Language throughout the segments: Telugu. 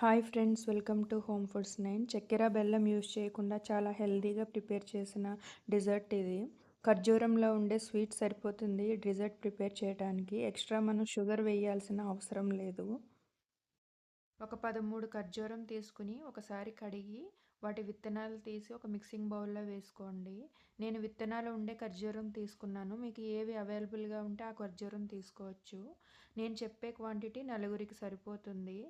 Hi friends welcome to home foods nine. చక్కెర బెల్లం యూస్ చేయకుండా చాలా హెల్దీగా ప్రిపేర్ చేసిన డిజర్ట్ ఇది. ఖర్జూరంలో ఉండే స్వీట్ సరిపోతుంది డిజర్ట్ ప్రిపేర్ చేయడానికి ఎక్స్ట్రా మనం షుగర్ వేయాల్సిన అవసరం లేదు. ఒక పదమూడు ఖర్జూరం తీసుకుని ఒకసారి కడిగి వాటి విత్తనాలు తీసి ఒక మిక్సింగ్ బౌల్లో వేసుకోండి. నేను విత్తనాలు ఉండే ఖర్జూరం తీసుకున్నాను. మీకు ఏవి అవైలబుల్గా ఉంటే ఆ ఖర్జూరం తీసుకోవచ్చు. నేను చెప్పే క్వాంటిటీ నలుగురికి సరిపోతుంది.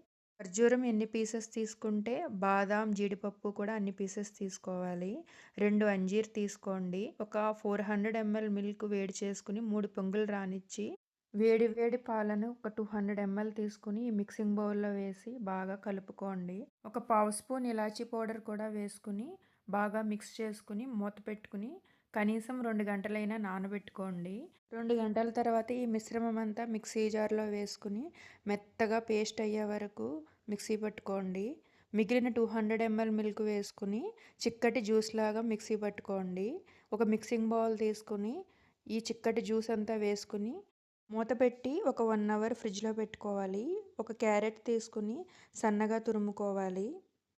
ఖర్జూరం ఎన్ని పీసెస్ తీసుకుంటే బాదాం జీడిపప్పు కూడా అన్ని పీసెస్ తీసుకోవాలి. రెండు అంజీర్ తీసుకోండి. ఒక ఫోర్ హండ్రెడ్ ఎంఎల్ మిల్క్ వేడి చేసుకుని మూడు పొంగులు రానిచ్చి వేడి వేడి పాలను ఒక టూ హండ్రెడ్ ఎంఎల్ తీసుకుని మిక్సింగ్ బౌల్లో వేసి బాగా కలుపుకోండి. ఒక పావు స్పూన్ ఇలాచీ పౌడర్ కూడా వేసుకుని బాగా మిక్స్ చేసుకుని మూత పెట్టుకుని కనీసం రెండు గంటలైనా నానబెట్టుకోండి. రెండు గంటల తర్వాత ఈ మిశ్రమం అంతా మిక్సీ జార్లో వేసుకుని మెత్తగా పేస్ట్ అయ్యే వరకు మిక్సీ పట్టుకోండి. మిగిలిన టూ హండ్రెడ్ ఎంఎల్ మిల్క్ వేసుకుని చిక్కటి జ్యూస్ లాగా మిక్సీ పట్టుకోండి. ఒక మిక్సింగ్ బౌల్ తీసుకుని ఈ చిక్కటి జ్యూస్ అంతా వేసుకుని మూత పెట్టి ఒక వన్ అవర్ ఫ్రిడ్జ్లో పెట్టుకోవాలి. ఒక క్యారెట్ తీసుకుని సన్నగా తురుముకోవాలి.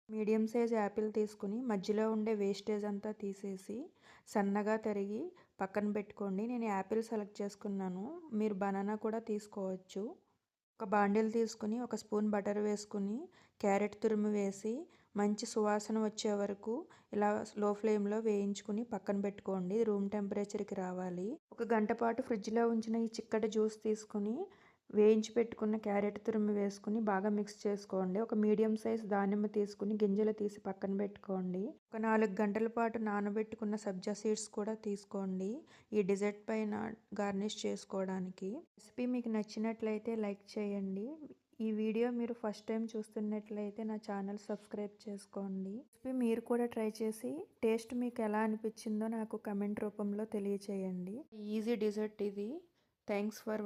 మీడియం సైజ్ యాపిల్ తీసుకుని మధ్యలో ఉండే వేస్టేజ్ అంతా తీసేసి సన్నగా తరిగి పక్కన పెట్టుకోండి. నేను యాపిల్ సెలెక్ట్ చేసుకున్నాను. మీరు బనానా కూడా తీసుకోవచ్చు. ఒక బాండిల్ తీసుకుని ఒక స్పూన్ బటర్ వేసుకుని క్యారెట్ తురుము వేసి మంచి సువాసన వచ్చే వరకు ఇలా లో ఫ్లేమ్లో వేయించుకుని పక్కన పెట్టుకోండి. రూమ్ టెంపరేచర్కి రావాలి. ఒక గంట పాటు ఫ్రిడ్జ్లో ఉంచిన ఈ చిక్కటి జ్యూస్ తీసుకుని వేయించి పెట్టుకున్న క్యారెట్ తురుము వేసుకుని బాగా మిక్స్ చేసుకోండి. ఒక మీడియం సైజ్ దానిమ్మ తీసుకుని గింజలు తీసి పక్కన పెట్టుకోండి. ఒక నాలుగు గంటల పాటు నానబెట్టుకున్న సబ్జా సీడ్స్ కూడా తీసుకోండి. ఈ డిజర్ట్ పైన గార్నిష్ చేసుకోవడానికి. రెసిపీ మీకు నచ్చినట్లయితే లైక్ చేయండి. ఈ వీడియో మీరు ఫస్ట్ టైం చూస్తున్నట్లయితే నా ఛానల్ సబ్స్క్రైబ్ చేసుకోండి. రెసిపీ మీరు కూడా ట్రై చేసి టేస్ట్ మీకు ఎలా అనిపించిందో నాకు కమెంట్ రూపంలో తెలియచేయండి. ఈజీ డిజర్ట్ ఇది. Thanks for